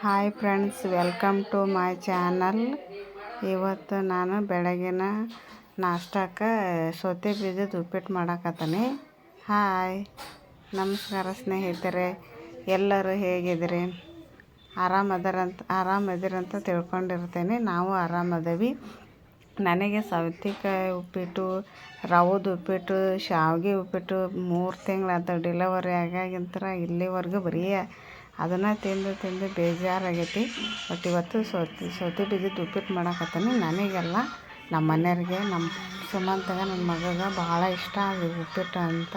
Hi friends welcome to my channel ಇವತ್ತು ನಾನು ಬೆಳಗಿನ ನಾಷ್ಟಕ್ಕೆ ಸೌತೆ ಬೀಜದ ಉಪ್ಪಿಟ್ಟು ಮಾಡಾಕತ್ತೀನಿ. ಹಾಯ್ ನಮಸ್ಕಾರ ಸ್ನೇಹಿತರೆ, ಎಲ್ಲರೂ ಹೇಗಿದ್ದೀರಿ? ಆರಾಮದರಂತ ಆರಾಮದಿರಂತ ತಿಳ್ಕೊಂಡಿರ್ತೇನೆ. ನಾವು ಆರಾಮದೀವಿ ನನಗೆ ಸೌತೆಕಾಯಿ ಉಪ್ಪಿಟ್ಟು, ರವದ ಉಪ್ಪಿಟ್ಟು, ಶಾವಿಗೆ ಉಪ್ಪಿಟ್ಟು ಮೂರು ತಿಂಗಳಾದ ಡಿಲವರಿ ಆಗಾಗಿಂತರ ಇಲ್ಲಿವರೆಗೂ ಬರೀ ಅದನ್ನು ತಿಂದು ತಿಂದು ಬೇಜಾರಾಗೈತಿ. ಬಟ್ ಇವತ್ತು ಸೌತಿ ಸೌತೆ ಬೀಜದ ಉಪ್ಪಿಟ್ಟು ಮಾಡಾಕತ್ತೀನಿ. ನನಗೆಲ್ಲ ನಮ್ಮ ಮನೆಯವ್ರಿಗೆ ನಮ್ಮ ಸುಮಂತಗ ನನ್ನ ಮಗಗೆ ಭಾಳ ಇಷ್ಟ ಅದು ಉಪ್ಪಿಟ್ಟು ಅಂತ.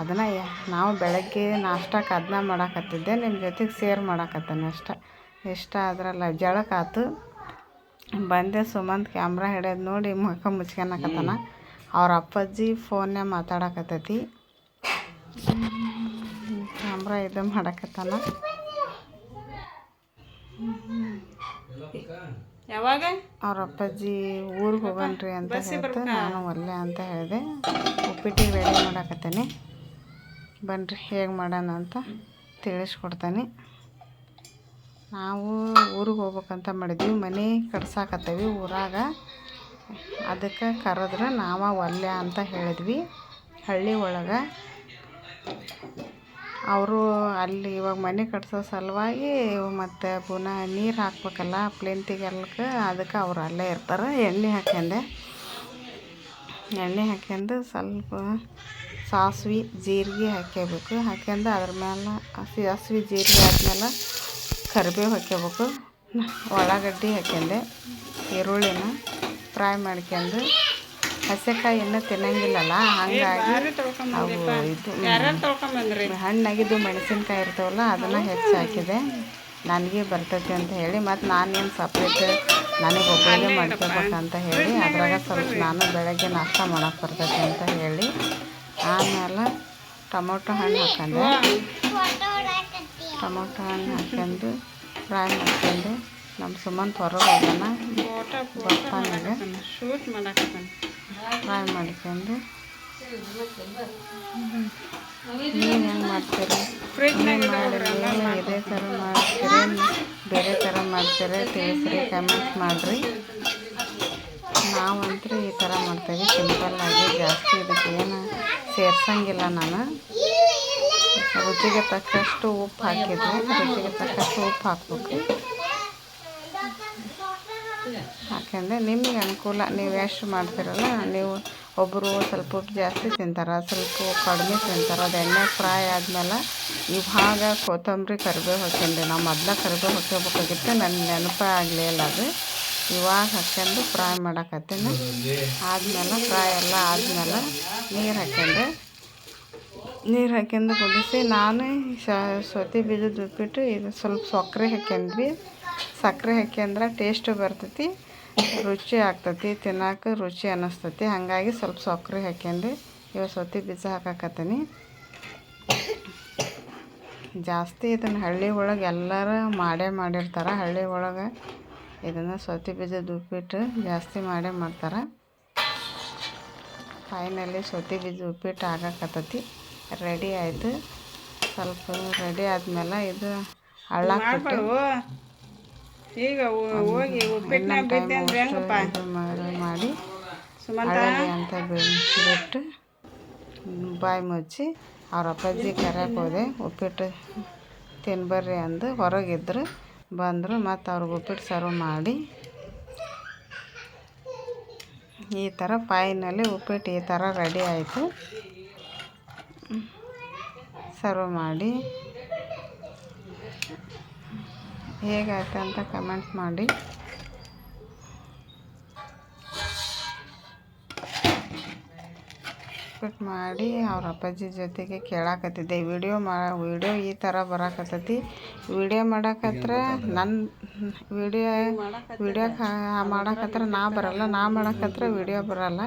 ಅದನ್ನು ನಾವು ಬೆಳಗ್ಗೆ ನಾಷ್ಟಕ್ಕೆ ಅದನ್ನ ಮಾಡಾಕತ್ತಿದ್ದೆ. ನಿಮ್ಮ ಜೊತೆಗೆ ಸೇರ್ ಮಾಡಾಕತ್ತೇನೆ ಅಷ್ಟೆ. ಇಷ್ಟ ಆದ್ರಲ್ಲ ಜಳಕಾತು. ಬಂದೆ ಸುಮಂತ್ ಕ್ಯಾಮ್ರಾ ಹಿಡಿಯೋದು ನೋಡಿ ಮುಖ ಮುಚ್ಕೊಳಕತ್ತಾನ ಅವ್ರ ಅಪ್ಪಾಜಿ ಫೋನ್ಯಾಗ ಮಾತಾಡಕತ್ತೈತಿ. ಕ್ಯಾಮ್ರಾ ಇದು ಮಾಡಕತ್ತಾನ. ಯಾವಾಗ? ಅವ್ರ ಅಪ್ಪಾಜಿ ಊರಿಗೆ ಹೋಗನ್ರಿ ಅಂತ ಹೇಳ್ತು ನಾನು ಒಲ್ಲೆ ಅಂತ ಹೇಳಿದೆ. ಉಪ್ಪಿಟ್ಟಿಗೆ ರೆಡಿ ಮಾಡಕತ್ತೇನೆ. ಬನ್ರಿ ಹೇಗೆ ಮಾಡೋಣ ಅಂತ ತಿಳಿಸ್ಕೊಡ್ತೀನಿ. ನಾವು ಊರಿಗೆ ಹೋಗ್ಬೇಕಂತ ಮಾಡಿದ್ವಿ. ಮನೆ ಕಟ್ಸಾಕತ್ತೀವಿ ಊರಾಗ. ಅದಕ್ಕೆ ಕರೆದ್ರೆ ನಾವು ಒಲ್ಲೆ ಅಂತ ಹೇಳಿದ್ವಿ. ಹಳ್ಳಿ ಒಳಗೆ ಅವರು ಅಲ್ಲಿ ಇವಾಗ ಮನೆ ಕಟ್ಸೋ ಸಲುವಾಗಿ ಮತ್ತು ಪುನಃ ನೀರು ಹಾಕ್ಬೇಕಲ್ಲ ಪ್ಲಿಂತಿಗೆಲ್ಕ ಅದಕ್ಕೆ ಅವ್ರು ಅಲ್ಲೇ ಇರ್ತಾರೆ. ಎಣ್ಣೆ ಹಾಕ್ಯಂಡೆ ಎಣ್ಣೆ ಹಾಕ್ಯಂಡು ಸ್ವಲ್ಪ ಸಾಸ್ವೆ, ಜೀರಿಗೆ ಹಾಕ್ಯಬೇಕು. ಹಾಕ್ಯಂಡು ಅದ್ರ ಮೇಲೆ ಹಸಿ ಜೀರಿಗೆ ಆದ್ಮೇಲೆ ಕರಿಬೇವು ಹಾಕ್ಯಬೇಕು. ಉಳ್ಳಾಗಡ್ಡಿ ಹಾಕ್ಯಂಡೆ ಈರುಳ್ಳಿನ ಫ್ರೈ ಮಾಡ್ಕೊಂಡು ಹಸೆಕಾಯಿ ಇನ್ನೂ ತಿನ್ನಂಗಿಲ್ಲಲ್ಲ? ಹಂಗಾಗಿ ಅವು ಇದು ಹಣ್ಣಾಗಿದ್ದು ಮೆಣಸಿನ್ಕಾಯಿ ಇರ್ತಾವಲ್ಲ ಅದನ್ನು ಹೆಚ್ಚು ಹಾಕಿದೆ ನನಗೆ ಬರ್ತೈತಿ ಅಂತ ಹೇಳಿ ಮತ್ತು ನಾನೇನು ಸಪ್ರೇಟ್ ನನಗೆ ಒಬ್ಬರಿಗೆ ಮಾಡ್ಕೋಬೇಕಂತ ಹೇಳಿ ಅದ್ರಾಗ ಸ್ವಲ್ಪ ನಾನು ಬೆಳಗ್ಗೆ ನಾಷ್ಟ ಮಾಡೋಕೆ ಬರ್ತೈತಿ ಅಂತ ಹೇಳಿ ಆಮೇಲೆ ಟೊಮೊಟೊ ಹಣ್ಣು ಹಾಕೊಂಡೆ. ಟೊಮೊಟೊ ಹಣ್ಣು ಹಾಕೊಂಡು ಫ್ರೈ ಮಾಡ್ಕೊಂಡು ನಮ್ಮ ಸುಮ್ಮನೆ ಹೊರಗೆ ಹೋಗೋಣ ಫೋಟೋ ಬರ್ತಾನಿಗೆ ಶೂಟ್ ಮಾಡಾಕತ್ತಾನ. ಫ್ರೈ ಮಾಡ್ಕೊಂಡು. ಹೆಂಗೆ ಮಾಡ್ತೀರಿ? ಏನು ಮಾಡಿರಿ ಏನು ಇದೇ ಥರ ಮಾಡ್ತೀರಿ? ಬೇರೆ ಥರ ಮಾಡ್ತೀರಿ? ತಿಳಿಸ್ರಿ ಕಮೆಂಟ್ ಮಾಡಿರಿ. ನಾವಂತೂ ಈ ಥರ ಸಿಂಪಲ್ ಸಿಂಪಲ್ಲಾಗಿ ಜಾಸ್ತಿ ಇದಕ್ಕೆ ಏನು ಸೇರ್ಸಂಗಿಲ್ಲ ನಾನು. ರುಚಿಗೆ ತಕ್ಕಷ್ಟು ಉಪ್ಪು ಹಾಕಿದ್ರೆ ರುಚಿಗೆ ತಕ್ಕಷ್ಟು ಉಪ್ಪು ಹಾಕ್ಬೇಕು. ಹಾಕ್ಯಂಡೆ ನಿಮಗೆ ಅನುಕೂಲ, ನೀವು ಎಷ್ಟು ಮಾಡ್ತೀರಲ್ಲ, ನೀವು ಒಬ್ಬರು ಸ್ವಲ್ಪ ಉಪ್ಪು ಜಾಸ್ತಿ ತಿಂತಾರೆ, ಸ್ವಲ್ಪ ಕಡಿಮೆ ತಿಂತಾರೆ, ಅದು ಎಣ್ಣೆ ಫ್ರೈ ಆದಮೇಲೆ ಇವಾಗ ಕೊತ್ತಂಬರಿ ಕರಿಬೇವು ಹಾಕ್ಯಂಡೆ ನಾವು ಮೊದಲ ಕರಿಬೇವು ಹಾಕ್ಕೋಬೇಕಾಗಿತ್ತು ನನ್ನ ನೆನಪೇ ಆಗಲಿಲ್ಲ ಅದು. ಇವಾಗ ಹಾಕ್ಯಂಡು ಫ್ರೈ ಮಾಡಕತ್ತೀನಿ. ಆದಮೇಲೆ ಫ್ರೈ ಎಲ್ಲ ಆದಮೇಲೆ ನೀರು ಹಾಕ್ಯಂಡೆ, ನೀರು ಹಾಕ್ಯಂಡು ಕುದಿಸಿ, ನಾನು ಸೌತೆ ಬೀಜದ ಉಪ್ಪಿಟ್ಟು ಇದು ಸ್ವಲ್ಪ ಸಕ್ಕರೆ ಹಾಕ್ಯಂಡ್ವಿ. ಸಕ್ಕರೆ ಹಾಕ್ಯಂದ್ರೆ ಟೇಸ್ಟ್ ಬರ್ತೈತಿ, ರುಚಿ ಆಗ್ತೈತಿ ತಿನ್ನಕ್ಕೆ ರುಚಿ ಅನ್ನಿಸ್ತೈತಿ. ಹಾಗಾಗಿ ಸ್ವಲ್ಪ ಸಕ್ಕರೆ ಹಾಕ್ಯಂಡು. ಇವಾಗ ಸೊತ್ತಿ ಬೀಜ ಹಾಕಾಕತ್ತೀನಿ. ಜಾಸ್ತಿ ಇದನ್ನು ಹಳ್ಳಿ ಒಳಗೆ ಎಲ್ಲರೂ ಮಾಡೇ ಮಾಡಿರ್ತಾರೆ. ಹಳ್ಳಿ ಒಳಗೆ ಇದನ್ನು ಸೌತೆ ಬೀಜದ ಉಪ್ಪಿಟ್ಟು ಜಾಸ್ತಿ ಮಾಡೇ ಮಾಡ್ತಾರೆ. ಫೈನಲಿ ಸೌತಿ ಬೀಜ ಉಪ್ಪಿಟ್ಟು ಆಗಾಕತ್ತತಿ ರೆಡಿ ಆಯಿತು. ಸ್ವಲ್ಪ ರೆಡಿ ಆದಮೇಲೆ ಇದು ಹಳ್ಳಾಕ್ಬಿಟ್ಟು ಈಗ ಹೋಗಿ ಉಪ್ಪಿಟ್ಟು ಬಿದ್ದೆ ಅಂದ್ರೆ ಹೆಂಗಪ್ಪ? ಮಾಡಿ- ಸುಮಂತ? ಅಂತ ಬಿಟ್ಟು ಬಾಯಿ ಮುಚ್ಚಿ ಅವ್ರ ಅಪ್ಪಾಜಿ ಕರೆಯಕ್ಕೆ ಹೋದೆ. ಉಪ್ಪಿಟ್ಟು ತಿನ್ಬರ್ರಿ ಅಂದು ಹೊರಗಿದ್ರು. ಬಂದರು ಮತ್ತು ಅವ್ರಿಗೆ ಉಪ್ಪಿಟ್ಟು ಸರ್ವ್ ಮಾಡಿ. ಈ ಥರ ಫೈನಲ್ಲಿ ಉಪ್ಪಿಟ್ಟು ಈ ಥರ ರೆಡಿ ಆಯಿತು. ಸರ್ವ್ ಮಾಡಿ. ಹೇಗಾಯ್ತು ಅಂತ ಕಮೆಂಟ್ ಮಾಡಿ. ಕಟ್ ಮಾಡಿ ಅವ್ರ ಅಪ್ಪಾಜಿ ಜೊತೆಗೆ ಕೇಳಾಕತ್ತಿದ್ದೆ. ವಿಡಿಯೋ ಮಾ ವಿಡಿಯೋ ಈ ಥರ ಬರಾಕತ್ತೈತಿ. ವಿಡಿಯೋ ಮಾಡಾಕತ್ರ ನನ್ನ ವಿಡಿಯೋ ವಿಡಿಯೋ ಮಾಡಾಕತ್ರ ನಾ ಬರಲ್ಲ, ನಾ ಮಾಡಾಕತ್ರ ವಿಡಿಯೋ ಬರಲ್ಲ.